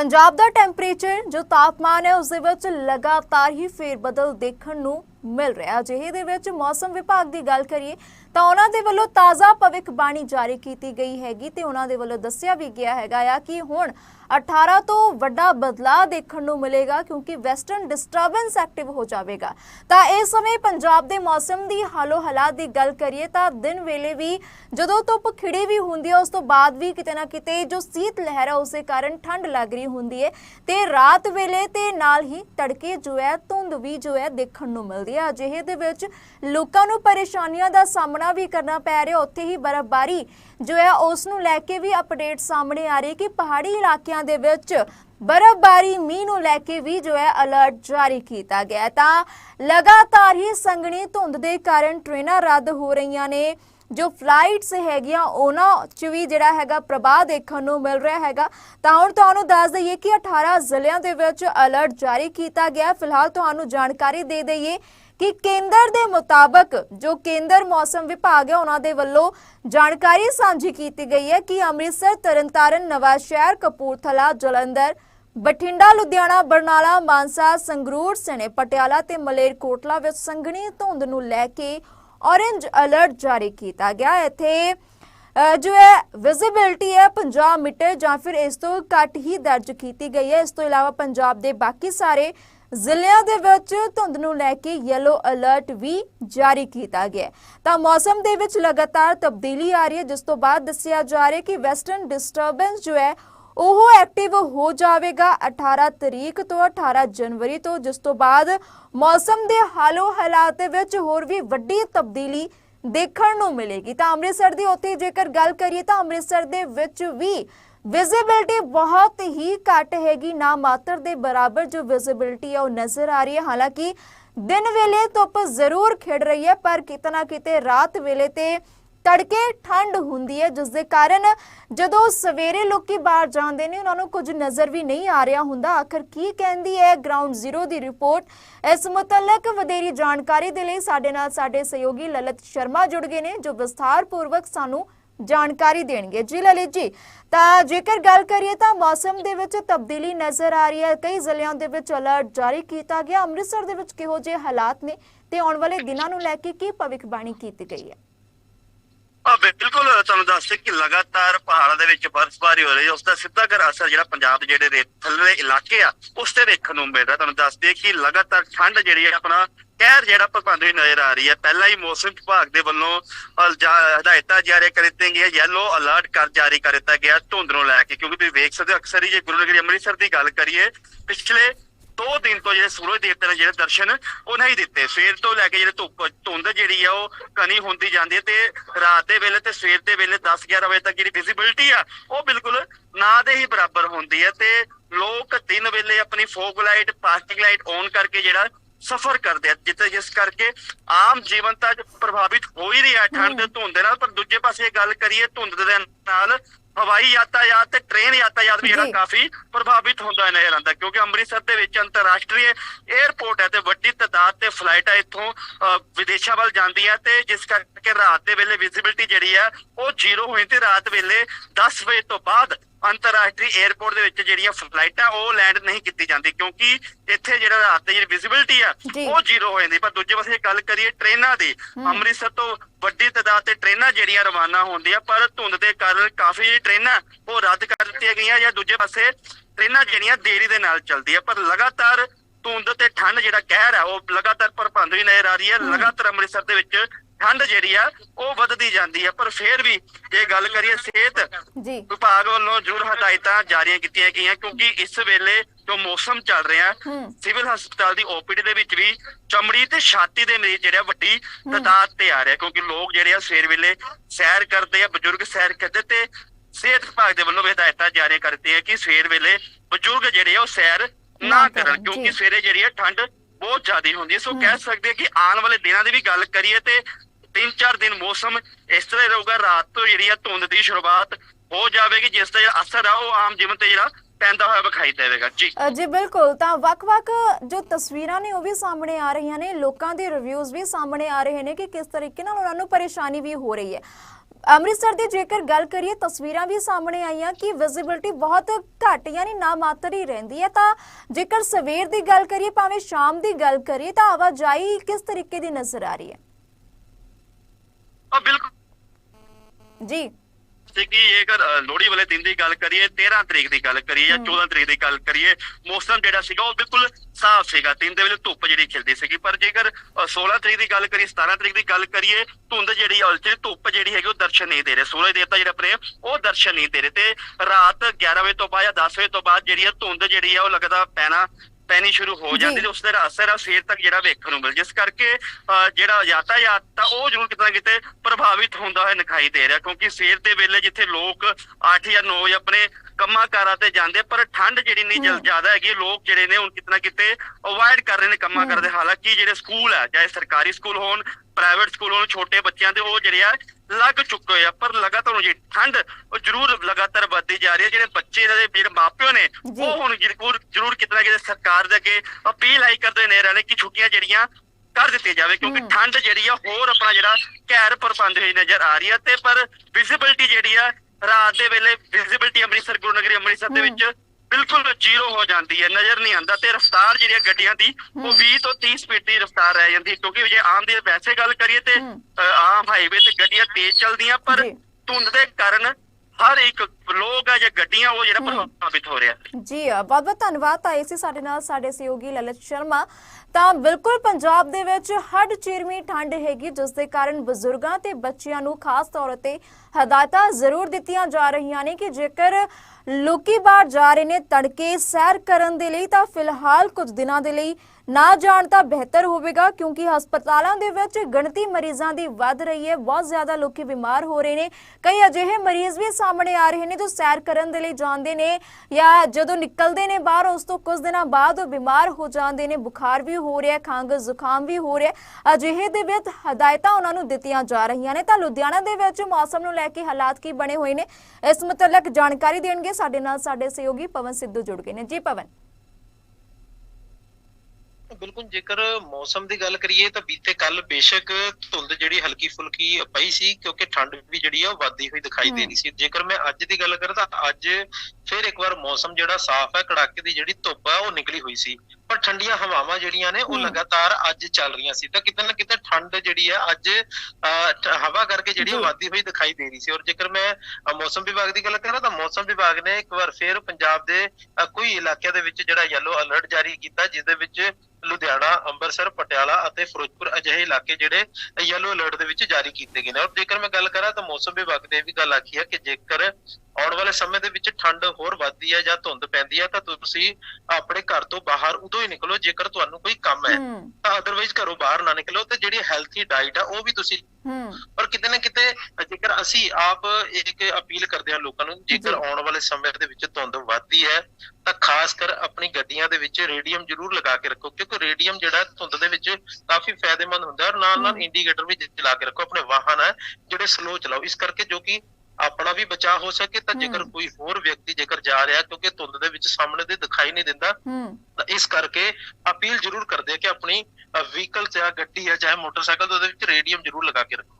ਪੰਜਾਬ ਦਾ temperature ਜੋ ਤਾਪਮਾਨ ਹੈ ਉਸ ਦੇ ਵਿੱਚ ਲਗਾਤਾਰ ਹੀ ਫੇਰਬਦਲ ਦੇਖਣ ਨੂੰ ਮਿਲ ਰਿਹਾ। ਜਿਹੇ ਦੇ ਵਿੱਚ ਮੌਸਮ ਵਿਭਾਗ ਦੀ ਗੱਲ ਕਰੀਏ ਤਾਂ ਉਹਨਾਂ ਦੇ ਵੱਲੋਂ ਤਾਜ਼ਾ ਭਵਿੱਖਬਾਣੀ ਜਾਰੀ ਕੀਤੀ ਗਈ ਹੈਗੀ ਤੇ ਉਹਨਾਂ ਦੇ ਵੱਲੋਂ ਦੱਸਿਆ ਵੀ ਗਿਆ ਹੈਗਾ ਆ ਕਿ ਹੁਣ 18 ਤੋਂ ਵੱਡਾ ਬਦਲਾਅ ਦੇਖਣ ਨੂੰ ਮਿਲੇਗਾ ਕਿਉਂਕਿ ਵੈਸਟਰਨ ਡਿਸਟਰਬੈਂਸ ਐਕਟਿਵ ਹੋ ਜਾਵੇਗਾ। ਤਾਂ ਇਸ ਸਮੇਂ ਪੰਜਾਬ ਦੇ ਮੌਸਮ ਦੀ ਹਾਲੋ ਹਾਲਾਤ ਦੀ ਗੱਲ ਕਰੀਏ ਤਾਂ ਦਿਨ ਵੇਲੇ ਵੀ ਜਦੋਂ ਧੁੱਪ ਖਿੜੀ ਵੀ ਹੁੰਦੀ ਹੈ, ਉਸ ਤੋਂ ਬਾਅਦ ਵੀ ਕਿਤੇ ਨਾ ਕਿਤੇ ਜੋ ਸੀਤ ਲਹਿਰ ਹੈ ਉਸ ਕਾਰਨ ਠੰਡ ਲੱਗ ਰਹੀ ਹੁੰਦੀ ਹੈ ਤੇ ਰਾਤ ਵੇਲੇ ਤੇ ਨਾਲ ਹੀ ਤੜਕੇ ਜੋ ਹੈ, ਧੁੰਦ ਵੀ ਜੋ ਹੈ, ਦੇਖਣ ਨੂੰ ਮਿਲਦੀ ਹੈ। ਅਜਿਹੇ ਦੇ ਵਿੱਚ ਲੋਕਾਂ ਨੂੰ ਪਰੇਸ਼ਾਨੀਆਂ ਦਾ ਸਾਹਮਣਾ ਵੀ ਕਰਨਾ ਪੈ ਰਿਹਾ। ਉੱਥੇ ਹੀ ਬਰਫ਼ਬਾਰੀ ਜੋ ਹੈ, ਉਸ ਨੂੰ ਲੈ ਕੇ ਵੀ ਅਪਡੇਟ ਸਾਹਮਣੇ ਆ ਰਹੀ ਕਿ ਪਹਾੜੀ ਇਲਾਕਿਆਂ ਦੇ ਵਿੱਚ ਬਰਫ਼ਬਾਰੀ, ਮੀਂਹ ਨੂੰ ਲੈ ਕੇ ਵੀ ਜੋ ਹੈ ਅਲਰਟ ਜਾਰੀ ਕੀਤਾ ਗਿਆ ਤਾਂ ਲਗਾਤਾਰ ਹੀ ਸੰਘਣੀ ਧੁੰਦ ਦੇ ਕਾਰਨ ਟ੍ਰੇਨਾਂ ਰੱਦ ਹੋ ਰਹੀਆਂ ਨੇ। ਜੋ ਫਲਾਈਟਸ ਹੈਗੀਆਂ, ਉਹਨਾਂ 'ਚ ਵੀ ਜਿਹੜਾ ਹੈਗਾ ਪ੍ਰਭਾਵ ਦੇਖਣ ਨੂੰ ਮਿਲ ਰਿਹਾ ਹੈਗਾ। ਤਾਂ ਹੁਣ ਤੁਹਾਨੂੰ ਦੱਸ ਦਈਏ ਕਿ 18 ਜ਼ਿਲ੍ਹਿਆਂ ਦੇ ਵਿੱਚ ਅਲਰਟ ਜਾਰੀ ਕੀਤਾ ਗਿਆ ਫਿਲਹਾਲ ਤੁਹਾਨੂੰ ਜਾਣਕਾਰੀ ਦੇ ਦਈਏ ਕਿ ਕੇਂਦਰ ਦੇ ਮੁਤਾਬਕ ਜੋ ਕੇਂਦਰ ਮੌਸਮ ਵਿਭਾਗ ਹੈ, ਉਹਨਾਂ ਦੇ ਵੱਲੋਂ ਜਾਣਕਾਰੀ ਸਾਂਝੀ ਕੀਤੀ ਗਈ ਹੈ ਕਿ ਅੰਮ੍ਰਿਤਸਰ, ਤਰਨਤਾਰਨ, ਨਵਾਂਸ਼ਹਿਰ, ਕਪੂਰਥਲਾ, ਜਲੰਧਰ, ਬਠਿੰਡਾ, ਲੁਧਿਆਣਾ, ਬਰਨਾਲਾ, ਮਾਨਸਾ, ਸੰਗਰੂਰ, ਸਣੇ, ਪਟਿਆਲਾ ਤੇ ਮਲੇਰਕੋਟਲਾ ਵਿੱਚ ਸੰਘਣੀ ਧੁੰਦ ਨੂੰ ਲੈ ਕੇ ਔਰੇਂਜ ਅਲਰਟ ਜਾਰੀ ਕੀਤਾ ਗਿਆ। ਇੱਥੇ ਜੋ ਹੈ ਵਿਜ਼ਿਬਿਲਟੀ ਹੈ 50 ਮੀਟਰ ਜਾਂ ਫਿਰ ਇਸ ਤੋਂ ਘੱਟ ਹੀ ਦਰਜ ਕੀਤੀ ਗਈ ਹੈ। ਇਸ ਤੋਂ ਇਲਾਵਾ ਪੰਜਾਬ ਦੇ ਬਾਕੀ ਸਾਰੇ ਜ਼ਿਲ੍ਹਿਆਂ ਦੇ ਵਿੱਚ ਧੁੰਦ ਨੂੰ ਲੈ ਕੇ ਯੈਲੋ ਅਲਰਟ ਵੀ ਜਾਰੀ ਕੀਤਾ ਗਿਆ ਤਾਂ ਮੌਸਮ ਦੇ ਵਿੱਚ ਲਗਾਤਾਰ ਤਬਦੀਲੀ ਆ ਰਹੀ ਹੈ, ਜਿਸ ਤੋਂ ਬਾਅਦ ਦੱਸਿਆ ਜਾ ਰਿਹਾ ਕਿ ਵੈਸਟਰਨ ਡਿਸਟਰਬੈਂਸ ਜੋ ਹੈ ਉਹ ਐਕਟਿਵ ਹੋ ਜਾਵੇਗਾ 18 ਤਰੀਕ ਤੋਂ 18 ਜਨਵਰੀ ਤੋਂ, ਜਿਸ ਤੋਂ ਬਾਅਦ ਮੌਸਮ ਦੇ ਹਾਲੋ ਹਾਲਾਤ ਵਿੱਚ ਹੋਰ ਵੀ ਵੱਡੀ ਤਬਦੀਲੀ ਦੇਖਣ ਨੂੰ ਮਿਲੇਗੀ। ਤਾਂ ਅੰਮ੍ਰਿਤਸਰ ਦੀ ਉੱਥੇ ਜੇਕਰ ਗੱਲ ਕਰੀਏ ਤਾਂ ਅੰਮ੍ਰਿਤਸਰ ਦੇ ਵਿੱਚ ਵੀ ਵਿਜ਼ਿਬਿਲਟੀ ਬਹੁਤ ਹੀ ਘੱਟ ਹੈਗੀ, ਨਾ ਮਾਤਰ ਦੇ ਬਰਾਬਰ ਜੋ ਵਿਜ਼ਿਬਿਲਟੀ ਹੈ ਉਹ ਨਜ਼ਰ ਆ ਰਹੀ ਹੈ। ਹਾਲਾਂਕਿ ਦਿਨ ਵੇਲੇ ਧੁੱਪ ਜ਼ਰੂਰ ਖਿੜ ਰਹੀ ਹੈ, ਪਰ ਕਿਤਨਾ ਕਿਤੇ ਰਾਤ ਵੇਲੇ ਤੇ ਤੜਕੇ ਠੰਡ ਹੁੰਦੀ ਹੈ, ਜਿਸ ਦੇ ਕਾਰਨ ਜਦੋਂ ਸਵੇਰੇ ਲੋਕੀ ਬਾਹਰ ਜਾਂਦੇ ਨੇ, ਉਹਨਾਂ ਨੂੰ ਕੁਝ ਨਜ਼ਰ ਵੀ ਨਹੀਂ ਆ ਰਿਹਾ ਹੁੰਦਾ। ਆਖਰ ਕੀ ਕਹਿੰਦੀ ਹੈ ਗਰਾਊਂਡ ਜ਼ੀਰੋ ਦੀ ਰਿਪੋਰਟ? ਇਸ ਮੁਤਲਕ ਵਧੇਰੀ ਜਾਣਕਾਰੀ ਦੇ ਲਈ ਸਾਡੇ ਨਾਲ ਸਾਡੇ ਸਹਿਯੋਗੀ ਲਲਿਤ ਸ਼ਰਮਾ ਜੁੜ ਗਏ ਨੇ, ਜੋ ਵਿਸਥਾਰ ਪੂਰਵਕ ਸਾਨੂੰ ਜਾਣਕਾਰੀ ਦੇਣਗੇ। ਜੀ ਲਲਿਤ ਜੀ, ਤਾਂ ਜੇਕਰ ਗੱਲ ਕਰੀਏ ਤਾਂ ਮੌਸਮ ਦੇ ਵਿੱਚ ਤਬਦੀਲੀ ਨਜ਼ਰ ਆ ਰਹੀ ਹੈ। ਕਈ ਜ਼ਿਲ੍ਹਿਆਂ ਦੇ ਵਿੱਚ ਅਲਰਟ ਜਾਰੀ ਕੀਤਾ ਗਿਆ। ਅੰਮ੍ਰਿਤਸਰ ਦੇ ਵਿੱਚ ਕਿਹੋ ਜਿਹੇ ਹਾਲਾਤ ਨੇ? ਤੇ ਆਉਣ ਵਾਲੇ ਦਿਨਾਂ ਨੂੰ ਲੈ ਕੇ ਕੀ ਭਵਿੱਖਬਾਣੀ ਕੀਤੀ ਗਈ ਹੈ? ਆ ਬਿਲਕੁਲ ਤੁਹਾਨੂੰ ਦੱਸ ਕਿ ਲਗਾਤਾਰ ਪਹਾੜਾਂ ਦੇ ਵਿੱਚ ਬਰਫ਼ਬਾਰੀ ਹੋ ਰਹੀ ਹੈ। ਉਸ ਦਾ ਸਿੱਧਾ ਕਰ ਅਸਰ ਜਿਹੜਾ ਪੰਜਾਬ ਦੇ ਜਿਹੜੇ ਰੇਤ ਇਲਾਕੇ ਆ, ਉਸ ਤੇ ਦੇਖਣ ਨੂੰ ਮਿਲ ਰਿਹਾ ਤੁਹਾਨੂੰ ਦੱਸ ਕਿ ਲਗਾਤਾਰ ਠੰਡ ਜਿਹੜੀ ਹੈ, ਆਪਣਾ ਕਹਿਰ ਜਿਹੜਾ ਪ੍ਰਬੰਧ ਹੋਈ ਨਜ਼ਰ ਆ ਰਹੀ ਹੈ। ਪਹਿਲਾਂ ਹੀ ਮੌਸਮ ਵਿਭਾਗ ਦੇ ਵੱਲੋਂ ਹਦਾਇਤਾਂ ਜਾਰੀ ਕਰ ਦਿੱਤੀਆਂ ਗਈਆਂ। ਯੈਲੋ ਅਲਰਟ ਕਰ ਜਾਰੀ ਕਰ ਦਿੱਤਾ ਗਿਆ ਧੁੰਦ ਨੂੰ ਲੈ ਕੇ। ਕਿਉਂਕਿ ਤੁਸੀਂ ਵੇਖ ਸਕਦੇ ਹੋ, ਅਕਸਰ ਹੀ ਜੇ ਗੁਰੂ ਨਗਰੀ ਅੰਮ੍ਰਿਤਸਰ ਦੀ ਗੱਲ ਕਰੀਏ, ਪਿਛਲੇ ਦੋ ਦਿਨ ਤੋਂ ਜਿਹੜੇ ਸੂਰਜ ਦੇਵਤੇ ਨੇ ਜਿਹੜੇ ਦਰਸ਼ਨ ਉਹ ਨਹੀਂ ਦਿੱਤੇ। ਸਵੇਰ ਤੋਂ ਲੈ ਕੇ ਜਿਹੜੇ ਧੁੱਪ ਧੁੰਦ ਜਿਹੜੀ ਆ ਉਹ ਕਨੀ ਹੁੰਦੀ ਜਾਂਦੀ ਹੈ ਤੇ ਰਾਤ ਦੇ ਵੇਲੇ ਤੇ ਸਵੇਰ ਦੇ ਵੇਲੇ 10 11 ਵਜੇ ਤੱਕ ਜਿਹੜੀ ਵਿਜ਼ਿਬਿਲਟੀ ਆ ਉਹ ਬਿਲਕੁਲ ਨਾ ਦੇ ਹੀ ਬਰਾਬਰ ਹੁੰਦੀ ਹੈ ਤੇ ਲੋਕ ਦਿਨ ਵੇਲੇ ਆਪਣੀ fog light parking light on ਕਰਕੇ ਜਿਹੜਾ ਸਫਰ ਕਰਦੇ ਆ। ਜਿੱਤੇ ਜਿਸ ਕਰਕੇ ਆਮ ਜੀਵਨ ਤਾਂ ਪ੍ਰਭਾਵਿਤ ਹੋ ਹੀ ਰਿਹਾ ਠੰਡ ਤੇ ਧੁੰਦ ਦੇ ਨਾਲ ਪਰ ਦੂਜੇ ਪਾਸੇ ਗੱਲ ਕਰੀਏ ਧੁੰਦ ਦੇ ਨਾਲ ਹਵਾਈ ਯਾਤਾਯਾਤ ਤੇ ਟ੍ਰੇਨ ਯਾਤਾਯਾਤ ਵੀ ਜਿਹੜਾ। ਕਾਫੀ ਪ੍ਰਭਾਵਿਤ ਹੁੰਦਾ ਨਜ਼ਰ ਆਉਂਦਾ ਕਿਉਂਕਿ ਅੰਮ੍ਰਿਤਸਰ ਦੇ ਵਿੱਚ ਅੰਤਰਰਾਸ਼ਟਰੀ 에ਅਰਪੋਰਟ ਹੈ ਤੇ ਵੱਡੀ ਤਾਦਾਦ ਤੇ ਫਲਾਈਟਾਂ ਇੱਥੋਂ ਵਿਦੇਸ਼ਾਂ ਵੱਲ ਜਾਂਦੀਆਂ ਤੇ ਜਿਸ ਕਰਕੇ ਰਾਤ ਦੇ ਵੇਲੇ ਵਿਜ਼ਿਬਿਲਟੀ ਜਿਹੜੀ ਆ ਉਹ ਜ਼ੀਰੋ ਹੋਈ ਤੇ ਰਾਤ ਵੇਲੇ 10 ਵਜੇ ਤੋਂ ਬਾਅਦ ਅੰਤਰਰਾਸ਼ਟਰੀ 에ਅਰਪੋਰਟ ਦੇ ਵਿੱਚ ਜਿਹੜੀਆਂ ਫਲਾਈਟਾਂ ਉਹ ਲੈਂਡ ਨਹੀਂ ਕੀਤੀ ਜਾਂਦੀ ਕਿਉਂਕਿ ਇੱਥੇ ਜਿਹੜਾ ਰਾਤ ਦੀ ਜਿਹੜੀ ਵਿਜ਼ਿਬਿਲਟੀ ਆ। ਉਹ ਜ਼ੀਰੋ ਹੋ ਜਾਂਦੀ। ਪਰ ਦੂਜੇ ਪਾਸੇ ਗੱਲ ਕਰੀਏ ਟ੍ਰੇਨਾਂ ਦੀ ਅੰਮ੍ਰਿਤਸਰ ਤੋਂ ਵੱਡੀ ਤਾਦਾਦ ਤੇ ਟ੍ਰੇਨਾਂ ਜਿਹੜੀਆਂ ਰਵਾਨਾ ਹੁੰਦੀਆਂ ਪਰ ਧੁੰਦ ਦੇ ਕਾਰਨ ਕਾਫੀ ਟ੍ਰੇਨਾਂ ਉਹ ਰੱਦ ਕਰ ਦਿੱਤੀਆਂ ਗਈਆਂ ਜਾਂ ਦੂਜੇ ਪਾਸੇ ਟ੍ਰੇਨਾਂ ਜਿਹੜੀਆਂ ਦੇਰੀ ਦੇ ਨਾਲ ਚੱਲਦੀਆਂ। ਪਰ ਲਗਾਤਾਰ ਧੁੰਦ ਤੇ ਠੰਡ ਜਿਹੜਾ ਕਹਿਰ ਆ ਉਹ ਲਗਾਤਾਰ ਭਰਪੰਦ ਵੀ ਨਜ਼ਰ ਆ ਰਹੀ ਹੈ। ਲਗਾਤਾਰ ਅੰਮ੍ਰਿਤਸਰ ਦੇ ਵਿੱਚ ਠੰਡ ਜਿਹੜੀ ਆ ਉਹ ਵੱਧਦੀ ਜਾਂਦੀ ਹੈ ਪਰ ਫੇਰ ਵੀ ਜੇ ਗੱਲ ਕਰੀਏ ਸਿਹਤ ਜੀ। ਵਿਭਾਗ ਵੱਲੋਂ ਜ਼ਰੂਰ ਹਦਾਇਤਾਂ ਜਾਰੀਆਂ ਕੀਤੀਆਂ ਗਈਆਂ ਕਿਉਂਕਿ ਇਸ ਵੇਲੇ ਜੋ ਮੌਸਮ ਚੱਲ ਰਿਹਾ ਹੂੰ। ਸਿਵਲ ਹਸਪਤਾਲ ਦੀ ਓਪੀਡੀ ਦੇ ਵਿੱਚ ਵੀ ਚਮੜੀ ਤੇ ਛਾਤੀ ਦੇ ਮਰੀਜ਼ ਜਿਹੜੇ ਆ ਵੱਡੀ ਤਾਦਾਦ ਤੇ ਆ ਰਿਹਾ ਕਿਉਂਕਿ ਲੋਕ ਜਿਹੜੇ ਆ ਸਵੇਰ ਵੇਲੇ ਸੈਰ ਕਰਦੇ ਆ ਬਜ਼ੁਰਗ ਸੈਰ ਕਰਦੇ ਤੇ ਸਿਹਤ ਵਿਭਾਗ ਦੇ ਵੱਲੋਂ ਹਦਾਇਤਾਂ ਜਾਰੀ ਕਰਤੀਆਂ ਕਿ ਸਵੇਰ ਵੇਲੇ ਬਜ਼ੁਰਗ ਜਿਹੜੇ ਆ ਉਹ ਸੈਰ ਨਾ ਕਰਨ, ਕਿਉਂਕਿ। ਸਵੇਰੇ ਜਿਹੜੀ ਆ ਠੰਡ ਬਹੁਤ ਜ਼ਿਆਦਾ ਹੁੰਦੀ ਹੈ ਸੋ ਕਹਿ ਸਕਦੇ ਹਾਂ ਕਿ ਆਉਣ ਵਾਲੇ ਦਿਨਾਂ ਦੀ ਵੀ ਗੱਲ ਕਰੀਏ ਤੇ ਤਿੰਨ ਚਾਰ ਦਿਨ ਮੌਸਮ ਇਸ ਤਰ੍ਹਾਂ ਰਹੂਗਾ, ਰਾਤ ਤੋਂ ਜਿਹੜੀ ਆ ਧੁੰਦ ਦੀ ਸ਼ੁਰੂਆਤ ਹੋ ਜਾਵੇਗੀ, ਜਿਸ ਦਾ ਜਿਹੜਾ ਅਸਰ ਆ, ਉਹ ਆਮ ਜੀਵਨ ਤੇ ਜਿਹੜਾ ਪੈਂਦਾ ਹੋਇਆ ਵਿਖਾਈ ਦੇਵੇਗਾ। ਜੀ। ਜੀ, ਬਿਲਕੁਲ। ਤਾਂ ਵੱਖ-ਵੱਖ ਜੋ ਤਸਵੀਰਾਂ ਨੇ, ਉਹ ਵੀ ਸਾਹਮਣੇ ਆ ਰਹੀਆਂ ਨੇ। ਲੋਕਾਂ ਦੇ ਰਿਵਿਊਜ਼ ਵੀ ਸਾਹਮਣੇ ਆ ਰਹੇ ਨੇ ਕਿ ਕਿਸ ਤਰੀਕੇ ਨਾਲ ਉਹਨਾਂ ਨੂੰ ਪਰੇਸ਼ਾਨੀ ਵੀ ਹੋ ਰਹੀ ਹੈ। ਅੰਮ੍ਰਿਤਸਰ ਦੀ ਜੇਕਰ ਗੱਲ ਕਰੀਏ, ਤਸਵੀਰਾਂ ਵੀ ਸਾਹਮਣੇ ਆਈਆਂ ਕਿ ਵਿਜ਼ਿਬਿਲਟੀ ਬਹੁਤ ਘੱਟ, ਯਾਨੀ ਨਾ ਮਾਤਰ ਹੀ ਰਹਿੰਦੀ ਹੈ। ਤਾਂ ਜੇਕਰ ਸਵੇਰ ਦੀ ਗੱਲ ਕਰੀਏ, ਭਾਵੇਂ ਸ਼ਾਮ ਦੀ ਗੱਲ ਕਰੀਏ, ਤਾਂ ਆਵਾਜਾਈ ਕਿਸ ਤਰੀਕੇ ਦੀ ਨਜ਼ਰ ਆ ਰਹੀ ਹੈ? ਆ ਬਿਲਕੁਲ। ਜੀ। ਤੇ ਕਿ ਜੇਕਰ ਅ, ਲੋਹੜੀ ਵਾਲੇ ਦਿਨ ਦੀ ਗੱਲ ਕਰੀਏ 13 ਤਰੀਕ ਦੀ ਗੱਲ ਕਰੀਏ ਜਾਂ 14 ਤਰੀਕ ਦੀ ਗੱਲ ਕਰੀਏ ਮੌਸਮ ਜਿਹੜਾ ਸੀਗਾ ਉਹ ਬਿਲਕੁਲ ਸਾਫ਼ ਸੀਗਾ। ਦਿਨ ਦੇ ਵੇਲੇ ਧੁੱਪ ਜਿਹੜੀ ਖਿਲਦੀ ਸੀਗੀ। ਪਰ ਜੇਕਰ ਅ, 16 ਤਰੀਕ ਦੀ ਗੱਲ ਕਰੀਏ 17 ਤਰੀਕ ਦੀ ਗੱਲ ਕਰੀਏ ਧੁੰਦ ਜਿਹੜੀ ਉਲਝੀ ਧੁੱਪ ਜਿਹੜੀ ਹੈਗੀ ਉਹ ਦਰਸ਼ਨ ਨਹੀਂ ਦੇ ਰਹੇ। ਸੂਰਜ ਦੇਵਤਾ ਜਿਹੜਾ ਆਪਣੇ ਉਹ ਦਰਸ਼ਨ ਨਹੀਂ ਦੇ ਰਹੇ। ਤੇ ਰਾਤ 11 ਵਜੇ ਤੋਂ ਬਾਅਦ ਜਾਂ 10 ਵਜੇ ਤੋਂ ਬਾਅਦ ਜਿਹੜੀ ਹੈ ਧੁੰਦ ਜਿਹੜੀ ਹੈ ਉਹ ਲੱਗਦਾ ਪੈਣਾ ਪੈਣੀ ਸ਼ੁਰੂ ਹੋ। ਜਾਂਦੀ ਤੇ ਉਸ ਦਾ ਅਸਰ ਆ ਸਵੇਰ ਤੱਕ ਜਿਹੜਾ ਵੇਖਣ ਨੂੰ ਮਿਲ ਜਿਸ ਕਰਕੇ ਜਿਹੜਾ ਯਾਤਾਯਾਤ ਤਾਂ ਉਹ ਜ਼ਰੂਰ ਕਿਤੇ ਨਾ ਕਿਤੇ ਪ੍ਰਭਾਵਿਤ ਹੁੰਦਾ ਹੋਇਆ ਦਿਖਾਈ ਦੇ ਰਿਹਾ ਕਿਉਂਕਿ ਸਵੇਰ ਦੇ ਵੇਲੇ ਜਿੱਥੇ ਲੋਕ 8 ਜਾਂ 9 ਜਾਂ ਆਪਣੇ ਕੰਮਾਂ ਕਾਰਾਂ ਤੇ ਜਾਂਦੇ ਪਰ ਠੰਡ ਜਿਹੜੀ ਨਹੀਂ ਜਲ। ਜ਼ਿਆਦਾ ਹੈਗੀ ਲੋਕ ਜਿਹੜੇ ਨੇ ਹੁਣ ਕਿਤੇ ਨਾ ਕਿਤੇ ਅਵੋਇਡ ਕਰ ਰਹੇ ਨੇ ਕੰਮਾਂ। ਕਰਦੇ ਹਾਲਾਂਕਿ ਜਿਹੜੇ ਸਕੂਲ ਹੈ ਚਾਹੇ ਸਰਕਾਰੀ ਸਕੂਲ ਹੋਣ ਪ੍ਰਾਈਵੇਟ ਸਕੂਲ ਹੋਣ ਛੋਟੇ ਬੱਚਿਆਂ ਦੇ ਉਹ ਜਿਹੜੇ ਆ ਲੱਗ ਚੁੱਕੇ ਆ ਪਰ ਲਗਾਤਾਰ ਹੁਣ ਜਿਹੜੀ ਠੰਡ ਉਹ ਜ਼ਰੂਰ ਲਗਾਤਾਰ ਵੱਧਦੀ ਜਾ ਰਹੀ ਹੈ ਜਿਹੜੇ ਬੱਚੇ ਇਹਨਾਂ ਦੇ ਜਿਹੜੇ ਮਾਪਿਓ ਨੇ ਜੀ। ਉਹ ਹੁਣ ਜ਼ਰੂਰ ਜ਼ਰੂਰ ਕਿਤੇ ਨਾ ਕਿਤੇ ਸਰਕਾਰ ਦੇ ਅੱਗੇ ਅਪੀਲ ਆਈ ਕਰਦੇ ਨੇ ਰਹਿਣੇ ਕਿ ਛੁੱਟੀਆਂ ਜਿਹੜੀਆਂ ਕਰ ਦਿੱਤੀ ਜਾਵੇ ਕਿਉਂਕਿ। ਠੰਡ ਜਿਹੜੀ ਆ ਹੋਰ ਆਪਣਾ ਜਿਹੜਾ ਕਹਿਰ ਪਰਪੰਦ ਹੋਈ ਨਜ਼ਰ ਆ ਰਹੀ ਹੈ ਤੇ ਪਰ ਵਿਜ਼ਿਬਿਲਟੀ ਜਿਹੜੀ ਆ ਰਾਤ ਦੇ ਵੇਲੇ ਵਿਜ਼ਿਬਿਲਟੀ ਅੰਮ੍ਰਿਤਸਰ ਗੁਰੂ ਨਗਰੀ ਅੰਮ੍ਰਿਤਸਰ ਦੇ। ਵਿੱਚ ਬਿਲਕੁਲ ਜ਼ੀਰੋ ਹੋ ਜਾਂਦੀ ਹੈ ਨਜ਼ਰ ਨਹੀਂ ਆਉਂਦਾ ਤੇ ਰਫ਼ਤਾਰ ਜਿਹੜੀ ਆ ਗੱਡੀਆਂ ਦੀ ਉਹ ਹਮ। 20 ਤੋਂ 30 ਸਪੀਡ ਦੀ ਰਫ਼ਤਾਰ ਰਹਿ ਜਾਂਦੀ ਕਿਉਂਕਿ ਜੇ ਆਮ ਦੀ ਵੈਸੇ ਗੱਲ ਕਰੀਏ ਤੇ ਆਮ ਹਾਈਵੇ ਤੇ ਗੱਡੀਆਂ ਤੇਜ਼ ਚੱਲਦੀਆਂ ਪਰ। ਧੁੰਦ ਦੇ ਕਾਰਨ ਹਰ ਇੱਕ ਲੋਕ ਆ ਜਾਂ ਗੱਡੀਆਂ ਉਹ ਜਿਹੜਾ। ਪ੍ਰਭਾਵਿਤ ਹੋ ਰਿਹਾ ਜੀ ਬਹੁਤ ਬਹੁਤ ਧੰਨਵਾਦ ਤਾਂ ਸੀ ਸਾਡੇ ਨਾਲ ਸਾਡੇ ਸਹਿਯੋਗੀ ਲਲਿਤ ਸ਼ਰਮਾ ਤਾਂ ਬਿਲਕੁਲ ਪੰਜਾਬ ਦੇ ਵਿੱਚ ਹੱਡ ਚਿਰਮੀ ਠੰਡ ਹੈਗੀ, ਜਿਸ ਦੇ ਕਾਰਨ ਬਜ਼ੁਰਗਾਂ ਤੇ ਬੱਚਿਆਂ ਨੂੰ ਖਾਸ ਤੌਰ ਤੇ ਹਦਾਇਤਾਂ ਜ਼ਰੂਰ ਦਿੱਤੀਆਂ ਜਾ ਰਹੀਆਂ ਨੇ ਕਿ ਜੇਕਰ ਲੋਕੀ ਬਾਹਰ ਜਾ ਰਹੇ ਨੇ ਤੜਕੇ ਸੈਰ ਕਰਨ ਦੇ ਲਈ, ਤਾਂ ਫਿਲਹਾਲ ਕੁਝ ਦਿਨਾਂ ਦੇ ਲਈ ਨਾ ਜਾਣ ਤਾਂ ਬਿਹਤਰ ਹੋਵੇਗਾ, ਕਿਉਂਕਿ ਹਸਪਤਾਲਾਂ ਦੇ ਵਿੱਚ ਗਿਣਤੀ ਮਰੀਜ਼ਾਂ ਦੀ ਵੱਧ ਰਹੀ ਹੈ, ਬਹੁਤ ਜ਼ਿਆਦਾ ਲੋਕੀ ਬਿਮਾਰ ਹੋ ਰਹੇ ਨੇ। ਕਈ ਅਜਿਹੇ ਮਰੀਜ਼ ਵੀ ਸਾਹਮਣੇ ਆ ਰਹੇ ਨੇ ਜੋ ਸੈਰ ਕਰਨ ਦੇ ਲਈ ਜਾਂਦੇ ਨੇ ਜਾਂ ਜਦੋਂ ਨਿਕਲਦੇ ਨੇ ਬਾਹਰ, ਉਸ ਤੋਂ ਕੁਝ ਦਿਨਾਂ ਬਾਅਦ ਉਹ ਬਿਮਾਰ ਹੋ ਜਾਂਦੇ ਨੇ, ਬੁਖਾਰ ਵੀ ਹੋ ਰਿਹਾ ਖੰਘ ਜ਼ੁਕਾਮ ਵੀ ਹੋ ਰਿਹਾ ਅਜਿਹੇ ਦੇ ਵਿੱਚ ਹਦਾਇਤਾਂ ਉਹਨਾਂ ਨੂੰ ਦਿੱਤੀਆਂ ਜਾ ਰਹੀਆਂ ਨੇ। ਤਾਂ ਲੁਧਿਆਣਾ ਦੇ ਵਿੱਚ ਮੌਸਮ ਨੂੰ ਲੈ ਕੇ ਹਾਲਾਤ ਕੀ ਬਣੇ ਹੋਏ ਨੇ ਇਸ ਮੁਤਲਕ ਜਾਣਕਾਰੀ ਦੇਣਗੇ ਸਾਡੇ ਨਾਲ ਸਾਡੇ ਸਹਿਯੋਗੀ ਪਵਨ ਸਿੱਧੂ ਜੁੜ ਗਏ ਨੇ। ਜੀ ਪਵਨ। ਬਿਲਕੁਲ ਜੇਕਰ ਮੌਸਮ ਦੀ ਗੱਲ ਕਰੀਏ ਤਾਂ ਬੀਤੇ ਕੱਲ ਬੇਸ਼ੱਕ ਧੁੰਦ ਜਿਹੜੀ ਹਲਕੀ ਫੁਲਕੀ ਪਈ ਸੀ ਕਿਉਂਕਿ ਠੰਡ ਵੀ ਜਿਹੜੀ ਆ ਵੱਧਦੀ ਹੋਈ ਦਿਖਾਈ ਦੇ। ਰਹੀ ਸੀ। ਜੇਕਰ ਮੈਂ ਅੱਜ ਦੀ ਗੱਲ ਕਰਾਂ ਤਾਂ ਅੱਜ ਫਿਰ ਇੱਕ ਵਾਰ ਮੌਸਮ ਜਿਹੜਾ ਸਾਫ਼ ਹੈ ਕੜਾਕੇ ਦੀ ਜਿਹੜੀ ਧੁੱਪ ਆ ਉਹ ਨਿਕਲੀ ਹੋਈ ਸੀ। ਪਰ ਠੰਡੀਆਂ ਹਵਾਵਾਂ ਜਿਹੜੀਆਂ ਨੇ ਉਹ। ਲਗਾਤਾਰ ਅੱਜ ਚੱਲ ਰਹੀਆਂ ਸੀ ਤਾਂ ਕਿਤੇ ਨਾ ਕਿਤੇ ਠੰਡ ਜਿਹੜੀ ਆ ਅੱਜ ਹਵਾ ਕਰਕੇ ਜਿਹੜੀ। ਵੱਧਦੀ ਹੋਈ ਦਿਖਾਈ ਦੇ ਰਹੀ ਸੀ ਔਰ ਜੇਕਰ ਮੈਂ ਮੌਸਮ ਵਿਭਾਗ ਦੀ ਗੱਲ ਕਰਾਂ ਤਾਂ ਮੌਸਮ ਵਿਭਾਗ ਨੇ ਇੱਕ ਵਾਰ ਫਿਰ ਪੰਜਾਬ ਦੇ ਕੋਈ ਇਲਾਕਿਆਂ ਦੇ ਵਿੱਚ ਜਿਹੜਾ ਯੈਲੋ ਅਲਰਟ ਜਾਰੀ ਕੀਤਾ ਜਿਸ ਦੇ ਵਿੱਚ ਲੁਧਿਆਣਾ ਅੰਮ੍ਰਿਤਸਰ ਪਟਿਆਲਾ ਅਤੇ ਫਿਰੋਜ਼ਪੁਰ ਅਜਿਹੇ ਇਲਾਕੇ ਜਿਹੜੇ ਯੈਲੋ ਅਲਰਟ ਦੇ ਵਿੱਚ ਜਾਰੀ ਕੀਤੇ ਗਏ ਨੇ ਔਰ ਜੇਕਰ ਮੈਂ ਗੱਲ ਕਰਾਂ ਤਾਂ ਮੌਸਮ ਵਿਭਾਗ ਨੇ ਵੀ ਗੱਲ ਆਖੀ ਹੈ ਕਿ ਜੇਕਰ ਆਉਣ ਵਾਲੇ ਸਮੇਂ ਦੇ ਵਿੱਚ ਠੰਡ ਹੋਰ ਵੱਧਦੀ ਹੈ ਜਾਂ ਧੁੰਦ ਪੈਂਦੀ ਹੈ ਤਾਂ ਤੁਸੀਂ ਆਪਣੇ ਘਰ ਤੋਂ ਬਾਹਰ ਉਦੋਂ ਹੀ ਨਿਕਲੋ ਜੇਕਰ ਤੁਹਾਨੂੰ ਕੋਈ ਕੰਮ ਹੈ ਤਾਂ ਅਦਰਵਾਈਜ਼ ਘਰੋਂ ਬਾਹਰ ਨਾ ਨਿਕਲੋ ਤੇ ਜਿਹੜੀ ਹੈਲਥੀ ਡਾਈਟ ਆ ਉਹ ਵੀ ਤੁਸੀਂ ਪਰ ਕਿਤੇ ਨਾ ਕਿਤੇ ਜੇਕਰ ਅਸੀਂ ਆਪ ਇੱਕ ਅਪੀਲ ਕਰਦੇ ਹਾਂ ਲੋਕਾਂ ਨੂੰ ਜੇਕਰ। ਆਉਣ ਵਾਲੇ ਸਮੇਂ ਦੇ ਵਿੱਚ ਧੁੰਦ ਵੱਧਦੀ ਹੈ ਤਾਂ ਖਾਸ ਕਰ ਆਪਣੀ ਗੱਡੀਆਂ ਦੇ ਵਿੱਚ ਰੇਡੀਅਮ ਜ਼ਰੂਰ ਲਗਾ ਕੇ ਰੱਖੋ ਕਿਉਂਕਿ ਰੇਡੀਅਮ ਜਿਹੜਾ ਧੁੰਦ ਦੇ ਵਿੱਚ ਕਾਫੀ ਫਾਇਦੇਮੰਦ ਹੁੰਦਾ ਹੈ ਔਰ ਨਾਲ ਨਾਲ। ਇੰਡੀਕੇਟਰ ਵੀ ਚਲਾ ਕੇ ਰੱਖੋ ਆਪਣੇ ਵਾਹਨ ਹੈ ਜਿਹੜੇ ਸਲੋ ਚਲਾਓ ਇਸ ਕਰਕੇ ਜੋ ਕਿ ਆਪਣਾ ਵੀ ਬਚਾਅ ਹੋ ਸਕੇ ਤਾਂ ਜੇਕਰ। ਕੋਈ ਹੋਰ ਵਿਅਕਤੀ ਜੇਕਰ ਜਾ ਰਿਹਾ ਕਿਉਂਕਿ ਧੁੰਦ ਦੇ ਵਿੱਚ ਸਾਹਮਣੇ ਦੇ ਦਿਖਾਈ ਨਹੀਂ ਦਿੰਦਾ ਤਾਂ ਇਸ ਕਰਕੇ ਅਪੀਲ ਜ਼ਰੂਰ ਕਰਦੇ ਆ ਕਿ ਆਪਣੀ ਵਹੀਕਲ ਜਾਂ ਗੱਡੀ ਹੈ ਚਾਹੇ ਮੋਟਰਸਾਈਕਲ ਤੇ ਉਹਦੇ ਵਿੱਚ ਰੇਡੀਅਮ ਜ਼ਰੂਰ ਲਗਾ ਕੇ ਰੱਖੋ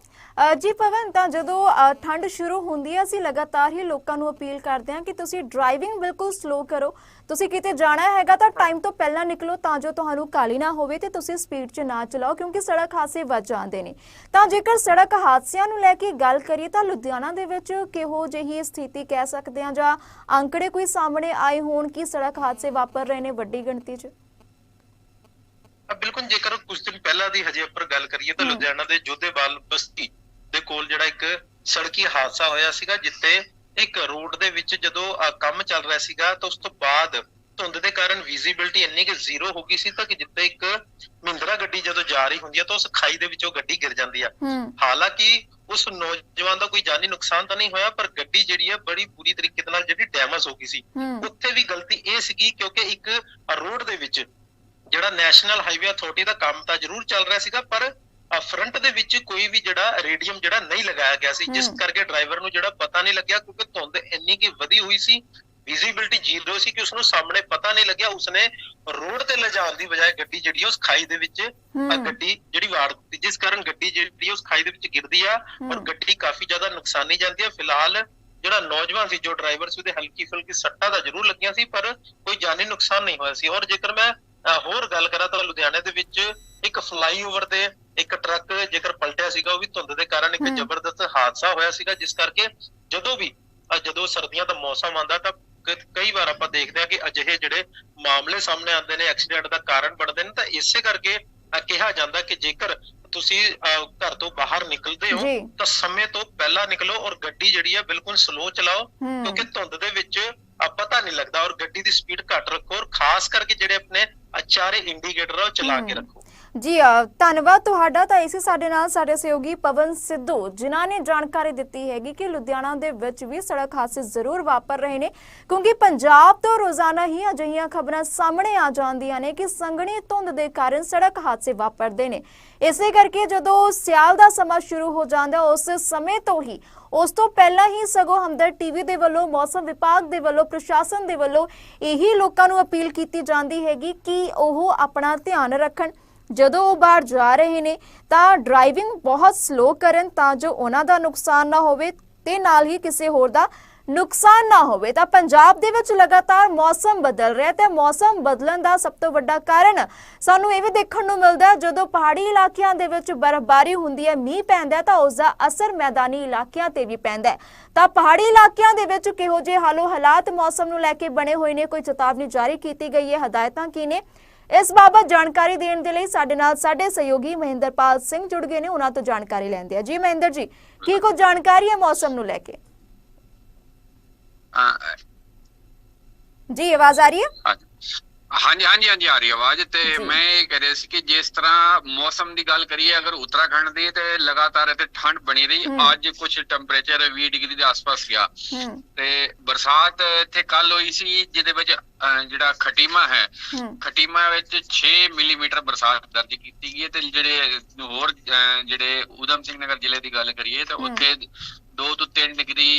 ਜੀ ਪਵਨ ਤਾਂ ਜਦੋਂ ਠੰਡ ਸ਼ੁਰੂ ਹੁੰਦੀ ਹੈ ਅਸੀਂ ਲਗਾਤਾਰ ਹੀ ਲੋਕਾਂ ਨੂੰ ਅਪੀਲ ਕਰਦੇ ਹਾਂ ਕਿ ਤੁਸੀਂ ਡਰਾਈਵਿੰਗ ਬਿਲਕੁਲ ਸਲੋ ਕਰੋ। ਤੁਸੀਂ ਕਿਤੇ ਜਾਣਾ ਹੈਗਾ ਤਾਂ ਟਾਈਮ ਤੋਂ ਪਹਿਲਾਂ ਨਿਕਲੋ ਤਾਂ ਜੋ ਤੁਹਾਨੂੰ ਕਾਲੀ ਨਾ ਹੋਵੇ ਤੇ ਤੁਸੀਂ ਸਪੀਡ 'ਚ ਨਾ ਚਲਾਓ ਕਿਉਂਕਿ ਸੜਕ ਹਾਦਸੇ ਵੱਧ ਜਾਂਦੇ ਨੇ। ਤਾਂ ਜੇਕਰ ਸੜਕ ਹਾਦਸਿਆਂ ਨੂੰ ਲੈ ਕੇ ਗੱਲ ਕਰੀਏ ਤਾਂ ਲੁਧਿਆਣਾ ਦੇ ਵਿੱਚ ਕਿਹੋ ਜਿਹੀ ਸਥਿਤੀ ਕਹਿ ਸਕਦੇ ਹਾਂ? ਜਾਂ ਅੰਕੜੇ ਕੋਈ ਸਾਹਮਣੇ ਆਏ ਹੋਣ ਕਿ ਸੜਕ ਹਾਦਸੇ ਵਾਪਰ ਰਹੇ ਨੇ ਵੱਡੀ ਗਿਣਤੀ 'ਚ? ਬਿਲਕੁਲ ਜੇਕਰ ਕੁਝ ਦਿਨ ਪਹਿਲਾਂ ਦੀ ਹਜੇ ਉੱਪਰ ਗੱਲ ਕਰੀਏ ਤਾਂ। ਲੁਧਿਆਣਾ ਦੇ ਜੋਧੇਵਾਲ ਬਸਤੀ ਦੇ ਕੋਲ ਜਿਹੜਾ ਇੱਕ ਸੜਕੀ ਹਾਦਸਾ ਹੋਇਆ ਸੀਗਾ ਜਿੱਥੇ ਇੱਕ ਰੋਡ ਦੇ ਵਿੱਚ ਜਦੋਂ ਕੰਮ ਚੱਲ ਰਿਹਾ ਸੀਗਾ ਤਾਂ ਉਸ ਤੋਂ ਬਾਅਦ ਧੁੰਦ ਦੇ ਕਾਰਨ ਵਿਜ਼ਿਬਿਲਟੀ ਇੰਨੀ ਕਿ ਜ਼ੀਰੋ ਹੋ ਗਈ ਸੀ ਤਾਂ ਕਿ ਜਿੱਥੇ ਇੱਕ ਮਹਿੰਦਰਾ ਗੱਡੀ ਜਦੋਂ ਜਾ ਰਹੀ ਹੁੰਦੀ ਹੈ ਤਾਂ ਉਸ ਖਾਈ ਦੇ ਵਿੱਚ ਗੱਡੀ ਗਿਰ ਜਾਂਦੀ ਆ। ਹਾਲਾਂਕਿ ਉਸ ਨੌਜਵਾਨ ਦਾ ਕੋਈ ਜਾਨੀ ਨੁਕਸਾਨ ਤਾਂ ਨਹੀਂ ਹੋਇਆ ਪਰ ਗੱਡੀ ਜਿਹੜੀ ਹੈ ਬੜੀ ਬੁਰੀ ਤਰੀਕੇ ਨਾਲ ਜਿਹੜੀ ਡੈਮੇਜ ਹੋ ਗਈ ਸੀ। ਉੱਥੇ ਵੀ ਗਲਤੀ ਇਹ ਸੀਗੀ ਕਿਉਂਕਿ ਇੱਕ ਰੋਡ ਦੇ ਵਿੱਚ ਜਿਹੜਾ ਨੈਸ਼ਨਲ ਹਾਈਵੇ ਅਥਾਰਟੀ ਦਾ ਕੰਮ ਤਾਂ ਜ਼ਰੂਰ ਚੱਲ ਰਿਹਾ ਸੀਗਾ ਪਰ ਫਰੰਟ ਦੇ ਵਿੱਚ ਕੋਈ ਵੀ ਜਿਹੜਾ ਰੇਡੀਅਮ ਜਿਹੜਾ ਨਹੀਂ ਲਗਾਇਆ ਗਿਆ ਸੀ ਜਿਸ। ਕਰਕੇ ਡਰਾਈਵਰ ਨੂੰ ਜਿਹੜਾ ਪਤਾ ਨਹੀਂ ਲੱਗਿਆ ਕਿਉਂਕਿ ਧੁੰਦ ਇੰਨੀ ਕੀ ਵਧੀ ਹੋਈ ਸੀ ਵਿਜ਼ਿਬਿਲਟੀ ਜ਼ੀਰੋ ਸੀ ਕਿ ਉਸਨੂੰ ਸਾਹਮਣੇ ਪਤਾ ਨਹੀਂ ਲੱਗਿਆ ਉਸਨੇ ਰੋਡ ਤੇ ਲਿਜਾਣ ਦੀ ਬਜਾਏ ਗੱਡੀ ਜਿਹੜੀ ਉਸ ਖਾਈ ਦੇ ਵਿੱਚ। ਗੱਡੀ ਜਿਹੜੀ ਵਾੜ ਦਿੱਤੀ ਜਿਸ ਕਾਰਨ ਗੱਡੀ ਜਿਹੜੀ ਉਸ ਖਾਈ ਦੇ ਵਿੱਚ ਗਿਰਦੀ ਆ ਔਰ। ਗੱਡੀ ਕਾਫੀ ਜ਼ਿਆਦਾ ਨੁਕਸਾਨੀ ਜਾਂਦੀ ਆ ਫਿਲਹਾਲ ਜਿਹੜਾ ਨੌਜਵਾਨ ਸੀ ਜੋ ਡਰਾਈਵਰ ਸੀ ਉਹਦੇ ਹਲਕੀ ਫੁਲਕੀ ਸੱਟਾਂ ਤਾਂ ਜ਼ਰੂਰ ਲੱਗੀਆਂ ਸੀ ਪਰ ਕੋਈ ਜਾਨੀ ਨੁਕਸਾਨ ਨਹੀਂ ਹੋਇਆ ਸੀ ਔਰ ਜੇਕਰ ਮੈਂ ਹੋਰ ਗੱਲ ਕਰਾਂ ਤਾਂ ਲੁਧਿਆਣੇ ਦੇ ਵਿੱਚ ਇੱਕ ਫਲਾਈਓਵਰ ਤੇ ਇੱਕ ਟਰੱਕ ਜੇਕਰ ਪਲਟਿਆ ਸੀਗਾ ਉਹ ਵੀ ਧੁੰਦ ਦੇ ਕਾਰਨ ਇੱਕ। ਜ਼ਬਰਦਸਤ ਹਾਦਸਾ ਹੋਇਆ ਸੀਗਾ ਜਿਸ ਕਰਕੇ ਜਦੋਂ ਵੀ ਜਦੋਂ ਸਰਦੀਆਂ ਦਾ ਮੌਸਮ ਆਉਂਦਾ ਤਾਂ ਕਈ ਵਾਰ ਆਪਾਂ ਦੇਖਦੇ ਹਾਂ ਕਿ ਅਜਿਹੇ ਜਿਹੜੇ ਮਾਮਲੇ ਸਾਹਮਣੇ ਆਉਂਦੇ ਨੇ ਐਕਸੀਡੈਂਟ ਦਾ ਕਾਰਨ ਬਣਦੇ ਨੇ ਤਾਂ ਇਸੇ ਕਰਕੇ ਕਿਹਾ ਜਾਂਦਾ ਕਿ ਜੇਕਰ ਤੁਸੀਂ ਘਰ ਤੋਂ ਬਾਹਰ ਨਿਕਲਦੇ ਹੋ ਤਾਂ ਸਮੇਂ ਤੋਂ ਪਹਿਲਾਂ ਨਿਕਲੋ ਔਰ ਗੱਡੀ ਜਿਹੜੀ ਹੈ ਬਿਲਕੁਲ ਸਲੋ ਚਲਾਓ ਕਿਉਂਕਿ ਧੁੰਦ ਦੇ ਵਿੱਚ ਪਤਾ ਨਹੀਂ ਲੱਗਦਾ ਔਰ ਗੱਡੀ ਦੀ ਸਪੀਡ ਘੱਟ ਰੱਖੋ ਔਰ ਖਾਸ ਕਰਕੇ ਜਿਹੜੇ ਆਪਣੇ ਅਚਾਰੇ ਇੰਡੀਕੇਟਰ ਆ ਉਹ ਚਲਾ ਕੇ। ਰੱਖੋ ਜੀ ਧੰਨਵਾਦ ਤੁਹਾਡਾ ਤਾਂ ਇਸੇ ਸਾਡੇ ਨਾਲ ਸਾਡੇ ਸਹਿਯੋਗੀ ਪਵਨ ਸਿੱਧੂ ਜਿਨ੍ਹਾਂ ਨੇ ਜਾਣਕਾਰੀ ਦਿੱਤੀ ਹੈਗੀ ਕਿ ਲੁਧਿਆਣਾ ਦੇ ਵਿੱਚ ਵੀ ਸੜਕ ਹਾਦਸੇ ਜ਼ਰੂਰ ਵਾਪਰ ਰਹੇ ਨੇ ਕਿਉਂਕਿ ਪੰਜਾਬ ਤੋਂ ਰੋਜ਼ਾਨਾ ਹੀ ਅਜਿਹੀਆਂ ਖਬਰਾਂ ਸਾਹਮਣੇ ਆ ਜਾਂਦੀਆਂ ਨੇ ਕਿ ਸੰਘਣੀ ਧੁੰਦ ਦੇ ਕਾਰਨ ਸੜਕ ਹਾਦਸੇ ਵਾਪਰਦੇ ਨੇ ਇਸੇ ਕਰਕੇ ਜਦੋਂ ਸਿਆਲ ਦਾ ਸਮਾਂ ਸ਼ੁਰੂ ਹੋ ਜਾਂਦਾ, ਉਸ ਸਮੇਂ ਤੋਂ ਹੀ, ਉਸ ਤੋਂ ਪਹਿਲਾਂ ਹੀ ਸਗੋਂ ਹਮਦਰ ਟੀਵੀ ਦੇ ਵੱਲੋਂ, ਮੌਸਮ ਵਿਭਾਗ ਦੇ ਵੱਲੋਂ, ਪ੍ਰਸ਼ਾਸਨ ਦੇ ਵੱਲੋਂ ਇਹੀ ਲੋਕਾਂ ਨੂੰ ਅਪੀਲ ਕੀਤੀ ਜਾਂਦੀ ਹੈਗੀ ਕਿ ਉਹ ਆਪਣਾ ਧਿਆਨ ਰੱਖਣ। ਜਦੋਂ ਉਹ ਬਾਹਰ ਜਾ ਰਹੇ ਨੇ, ਤਾਂ ਡਰਾਈਵਿੰਗ ਬਹੁਤ ਸਲੋ ਕਰਨ ਤਾਂ ਜੋ ਉਹਨਾਂ ਦਾ ਨੁਕਸਾਨ ਨਾ ਹੋਵੇ ਤੇ ਨਾਲ ਹੀ ਕਿਸੇ ਹੋਰ ਦਾ ਨੁਕਸਾਨ ਨਾ ਹੋਵੇ ਤਾਂ ਪੰਜਾਬ ਦੇ ਵਿੱਚ ਲਗਾਤਾਰ ਮੌਸਮ ਬਦਲ ਰਿਹਾ ਤੇ ਮੌਸਮ ਬਦਲਣ ਦਾ ਸਭ ਤੋਂ ਵੱਡਾ ਕਾਰਨ ਸਾਨੂੰ ਇਹ ਵੀ ਦੇਖਣ ਨੂੰ ਮਿਲਦਾ ਹੈ, ਜਦੋਂ ਪਹਾੜੀ ਇਲਾਕਿਆਂ ਦੇ ਵਿੱਚ ਬਰਫ਼ਬਾਰੀ ਹੁੰਦੀ ਹੈ, ਮੀਂਹ ਪੈਂਦਾ ਤਾਂ ਉਸ ਦਾ ਅਸਰ ਮੈਦਾਨੀ ਇਲਾਕਿਆਂ ਤੇ ਵੀ ਪੈਂਦਾ ਤਾਂ ਪਹਾੜੀ ਇਲਾਕਿਆਂ ਦੇ ਵਿੱਚ ਕਿਹੋ ਜਿਹੇ ਹਾਲੋ ਹਾਲਾਤ ਮੌਸਮ ਨੂੰ ਲੈ ਕੇ ਬਣੇ ਹੋਏ ਨੇ, ਕੋਈ ਚੇਤਾਵਨੀ ਜਾਰੀ ਕੀਤੀ ਗਈ ਹੈ, ਹਦਾਇਤਾਂ ਕੀ ਨੇ? ਇਸ ਬਾਬਤ ਜਾਣਕਾਰੀ ਦੇਣ ਦੇ ਲਈ ਸਾਡੇ ਨਾਲ ਸਾਡੇ ਸਹਿਯੋਗੀ ਮਹਿੰਦਰਪਾਲ ਸਿੰਘ ਜੁੜ ਗਏ ਨੇ, ਉਹਨਾਂ ਤੋਂ ਜਾਣਕਾਰੀ ਲੈਂਦੇ ਆ ਜੀ ਮਹਿੰਦਰ ਜੀ, ਕੀ ਕੁਝ ਜਾਣਕਾਰੀ ਹੈ ਮੌਸਮ ਨੂੰ ਲੈ ਕੇ? ਜੀ ਆਵਾਜ਼ ਆ ਰਹੀ ਹੈ ਹਾਂਜੀ ਹਾਂਜੀ ਹਾਂਜੀ ਆ ਰਹੀ ਆਵਾਜ਼ ਤੇ। ਮੈਂ ਇਹ ਕਹਿ ਰਿਹਾ ਸੀ ਕਿ ਜਿਸ ਤਰ੍ਹਾਂ ਮੌਸਮ ਦੀ ਗੱਲ ਕਰੀਏ ਅਗਰ ਉੱਤਰਾਖੰਡ ਦੀ ਤੇ ਲਗਾਤਾਰ ਇੱਥੇ ਠੰਡ ਬਣੀ ਰਹੀ। ਅੱਜ ਕੁਝ ਟੈਂਪਰੇਚਰ 20 ਡਿਗਰੀ ਦੇ ਆਸ-ਪਾਸ ਗਿਆ ਤੇ ਬਰਸਾਤ ਇੱਥੇ ਕੱਲ ਹੋਈ ਸੀ ਜਿਹਦੇ ਵਿੱਚ ਜਿਹੜਾ ਖਟੀਮਾ ਹੈ ਖਟੀਮਾ ਵਿੱਚ 6 ਮਿਲੀਮੀਟਰ ਬਰਸਾਤ ਦਰਜ ਕੀਤੀ ਗਈ ਹੈ ਤੇ ਜਿਹੜੇ ਹੋਰ ਜਿਹੜੇ ਊਧਮ ਸਿੰਘ ਨਗਰ ਜ਼ਿਲ੍ਹੇ ਦੀ ਗੱਲ ਕਰੀਏ ਤਾਂ। ਉੱਥੇ 2 ਤੋਂ 3 ਡਿਗਰੀ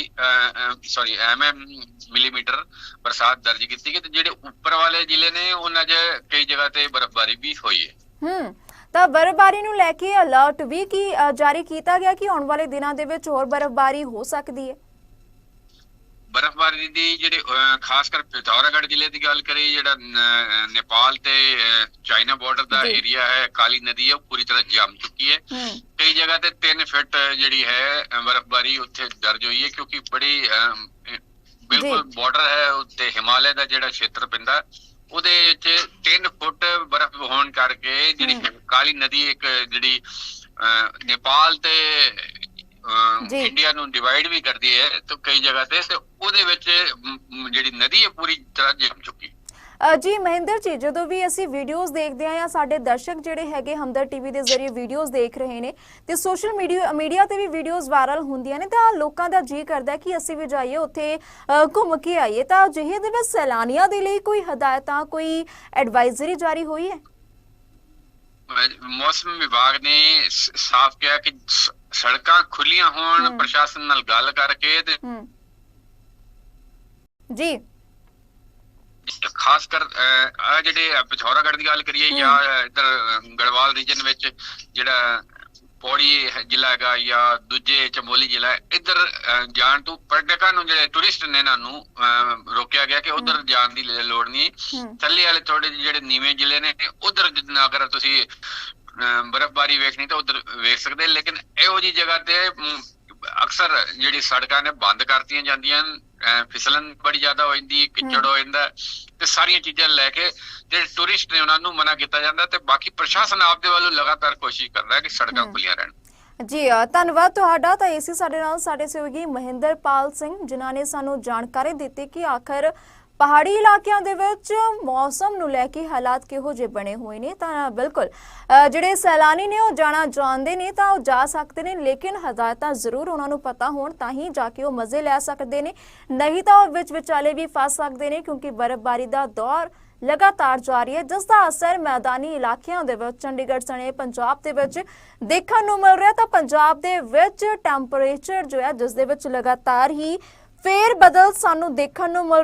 ਸੌਰੀ ਐਮਐਮ ਮਿਲੀਮੀਟਰ ਬਰਸਾਤ ਦਰਜ ਕੀਤੀ ਗਈ ਤੇ ਜਿਹੜੇ ਉੱਪਰ ਵਾਲੇ ਜ਼ਿਲ੍ਹੇ ਨੇ, ਉਹਨਾਂ 'ਚ ਕਈ ਜਗ੍ਹਾ ਤੇ ਬਰਫ਼ਬਾਰੀ ਵੀ ਹੋਈ ਹੈ। ਹੂੰ, ਤਾਂ ਬਰਫ਼ਬਾਰੀ ਨੂੰ ਲੈ ਕੇ ਅਲਰਟ ਵੀ ਕੀ ਜਾਰੀ ਕੀਤਾ ਗਿਆ ਕਿ ਆਉਣ ਵਾਲੇ ਦਿਨਾਂ ਦੇ ਵਿੱਚ ਹੋਰ ਬਰਫ਼ਬਾਰੀ ਹੋ ਸਕਦੀ ਹੈ। ਬਰਫ਼ਬਾਰੀ ਦੀ ਜਿਹੜੇ ਖਾਸ ਕਰ ਪਿਥੌਰਾਗੜ੍ਹ ਜ਼ਿਲ੍ਹੇ ਦੀ ਗੱਲ ਕਰੀਏ ਜਿਹੜਾ ਨੇਪਾਲ ਤੇ ਚਾਈਨਾ ਬਾਰਡਰ ਦਾ। ਏਰੀਆ ਹੈ ਕਾਲੀ ਨਦੀ ਹੈ ਉਹ ਪੂਰੀ ਤਰ੍ਹਾਂ ਜੰਮ ਚੁੱਕੀ ਹੈ ਕਈ ਜਗ੍ਹਾ ਤੇ 3 ਫੁੱਟ ਜਿਹੜੀ ਹੈ ਬਰਫ਼ਬਾਰੀ ਉੱਥੇ ਦਰਜ ਹੋਈ ਹੈ ਕਿਉਂਕਿ ਬੜੀ ਬਿਲਕੁਲ। ਬਾਰਡਰ ਹੈ ਉੱਤੇ ਹਿਮਾਲਿਆ ਦਾ ਜਿਹੜਾ ਖੇਤਰ ਪੈਂਦਾ ਉਹਦੇ ਵਿੱਚ 3 ਫੁੱਟ ਬਰਫ਼ ਹੋਣ ਕਰਕੇ ਜਿਹੜੀ। ਕਾਲੀ ਨਦੀ ਇੱਕ ਜਿਹੜੀ ਨੇਪਾਲ ਤੇ। ਇੰਡੀਆ ਨੂੰ ਡਿਵਾਈਡ ਵੀ ਕਰਦੀ ਹੈ ਤੇ ਕਈ ਜਗ੍ਹਾ ਤੇ ਤੇ ਉਹਦੇ ਵਿੱਚ ਜਿਹੜੀ ਨਦੀ ਹੈ ਪੂਰੀ ਤਰ੍ਹਾਂ ਜੰਮ ਚੁੱਕੀ। ਜੀ ਮਹਿੰਦਰ ਜੀ ਜਦੋਂ ਵੀ ਅਸੀਂ ਵੀਡੀਓਜ਼ ਦੇਖਦੇ ਹਾਂ ਜਾਂ ਸਾਡੇ ਦਰਸ਼ਕ ਜਿਹੜੇ ਹੈਗੇ ਹਮਦਰ ਟੀਵੀ ਦੇ ਜ਼ਰੀਏ ਵੀਡੀਓਜ਼ ਦੇਖ ਰਹੇ ਨੇ ਤੇ ਸੋਸ਼ਲ ਮੀਡੀਆ ਮੀਡੀਆ ਤੇ ਵੀ ਵੀਡੀਓਜ਼ ਵਾਇਰਲ ਹੁੰਦੀਆਂ ਨੇ ਤਾਂ ਲੋਕਾਂ ਦਾ ਜੀ ਕਰਦਾ ਕਿ ਅਸੀਂ ਵੀ ਜਾਈਏ ਉੱਥੇ ਘੁੰਮ ਕੇ ਆਈਏ। ਤਾਂ ਅਜਿਹੇ ਦੇ ਵਿੱਚ ਸੈਲਾਨੀਆਂ ਦੇ ਲਈ ਕੋਈ ਹਦਾਇਤਾਂ ਕੋਈ ਐਡਵਾਈਜ਼ਰੀ ਜਾਰੀ ਹੋਈ ਹੈ? ਮੌਸਮ ਵਿਭਾਗ ਨੇ ਸਾਫ਼ ਕਿਹਾ ਕਿ ਸੜਕਾਂ ਖੁੱਲੀਆਂ ਹੋਣ। ਪ੍ਰਸ਼ਾਸਨ ਨਾਲ ਗੱਲ ਕਰਕੇ ਤੇ ਜੀ ਖਾਸ ਕਰ ਆ ਜਿਹੜੇ ਪਿਥੌਰਾਗੜ੍ਹ ਦੀ ਗੱਲ ਕਰੀਏ। ਜਾਂ ਇਧਰ ਗੜਵਾਲ ਰੀਜਨ ਵਿੱਚ ਜਿਹੜਾ ਪੌੜੀ ਜ਼ਿਲ੍ਹਾ ਹੈਗਾ ਜਾਂ ਦੂਜੇ ਚਮੋਲੀ ਜ਼ਿਲ੍ਹਾ ਇੱਧਰ ਜਾਣ ਤੋਂ ਪਰਯਟਕਾਂ ਨੂੰ ਜਿਹੜੇ ਟੂਰਿਸਟ ਨੇ ਇਹਨਾਂ ਨੂੰ ਰੋਕਿਆ ਗਿਆ ਕਿ ਉਧਰ। ਜਾਣ ਦੀ ਲੋੜ ਨਹੀਂ ਥੱਲੇ ਵਾਲੇ ਥੋੜੇ ਜਿਹੜੇ ਨੀਵੇਂ ਜ਼ਿਲ੍ਹੇ ਨੇ ਉਧਰ ਅਗਰ ਤੁਸੀਂ ਬਰਫ਼ਬਾਰੀ ਵੇਖਣੀ ਤਾਂ ਉਧਰ ਵੇਖ ਸਕਦੇ ਲੇਕਿਨ ਇਹੋ ਜੀ ਜਗ੍ਹਾ ਤੇ ਅਕਸਰ ਜਿਹੜੀ ਸੜਕਾਂ ਨੇ ਬੰਦ ਕਰਤੀਆਂ ਜਾਂਦੀਆਂ ਫਿਸਲਣ ਬੜੀ ਜ਼ਿਆਦਾ ਹੋ ਜਾਂਦੀ ਕਿਚੜ। ਹੋ ਜਾਂਦਾ ਤੇ ਸਾਰੀਆਂ ਚੀਜ਼ਾਂ ਲੈ ਕੇ ਜਿਹੜੇ ਟੂਰਿਸਟ ਨੇ ਉਹਨਾਂ ਨੂੰ ਮਨਾ ਕੀਤਾ ਜਾਂਦਾ ਤੇ ਬਾਕੀ ਪ੍ਰਸ਼ਾਸਨ ਆਪਦੇ ਵੱਲੋਂ ਲਗਾਤਾਰ ਕੋਸ਼ਿਸ਼ ਕਰਦਾ ਹੈ ਕਿ ਸੜਕਾਂ। ਖੁੱਲੀਆਂ ਰਹਿਣ ਜੀ ਧੰਨਵਾਦ ਤੁਹਾਡਾ ਤਾਂ ਇਸੇ ਸਾਡੇ ਨਾਲ ਸਾਡੇ ਸਹਿਯੋਗੀ ਮਹਿੰਦਰਪਾਲ ਸਿੰਘ ਜਿਨ੍ਹਾਂ ਨੇ ਸਾਨੂੰ ਜਾਣਕਾਰੀ ਦਿੱਤੀ ਕਿ ਆਖਰ ਪਹਾੜੀ ਇਲਾਕਿਆਂ ਦੇ ਵਿੱਚ ਮੌਸਮ ਨੂੰ ਲੈ ਕੇ ਹਾਲਾਤ ਕਿਹੋ ਜਿਹੇ ਬਣੇ ਹੋਏ ਨੇ, ਤਾਂ ਬਿਲਕੁਲ ਜਿਹੜੇ ਸੈਲਾਨੀ ਨੇ ਉਹ ਜਾਣਾ ਚਾਹੁੰਦੇ ਨੇ ਤਾਂ ਉਹ ਜਾ ਸਕਦੇ ਨੇ, ਲੇਕਿਨ ਹਦਾਇਤਾਂ ਜ਼ਰੂਰ ਉਹਨਾਂ ਨੂੰ ਪਤਾ ਹੋਣ, ਤਾਂ ਹੀ ਜਾ ਕੇ ਉਹ ਮਜ਼ੇ ਲੈ ਸਕਦੇ ਨੇ। ਨਹੀਂ ਤਾਂ ਉਹ ਵਿੱਚ ਵਿਚਾਲੇ ਵੀ ਫਸ ਸਕਦੇ ਨੇ, ਕਿਉਂਕਿ ਬਰਫ਼ਬਾਰੀ ਦਾ ਦੌਰ ਲਗਾਤਾਰ ਜਾਰੀ ਹੈ ਜਿਸ ਦਾ ਅਸਰ ਮੈਦਾਨੀ ਇਲਾਕਿਆਂ ਦੇ ਵਿੱਚ, ਚੰਡੀਗੜ੍ਹ, ਸਣੇ, ਪੰਜਾਬ ਦੇ ਵਿੱਚ ਦੇਖਣ ਨੂੰ ਮਿਲ ਰਿਹਾ, ਤਾਂ ਪੰਜਾਬ ਦੇ ਵਿੱਚ ਟੈਂਪਰੇਚਰ ਜੋ ਹੈ ਜਿਸ ਦੇ ਵਿੱਚ ਲਗਾਤਾਰ ਹੀ ਫੇਰ ਬਦਲ ਸਾਨੂੰ ਦੇਖਣ ਨੂੰ ਮਿਲ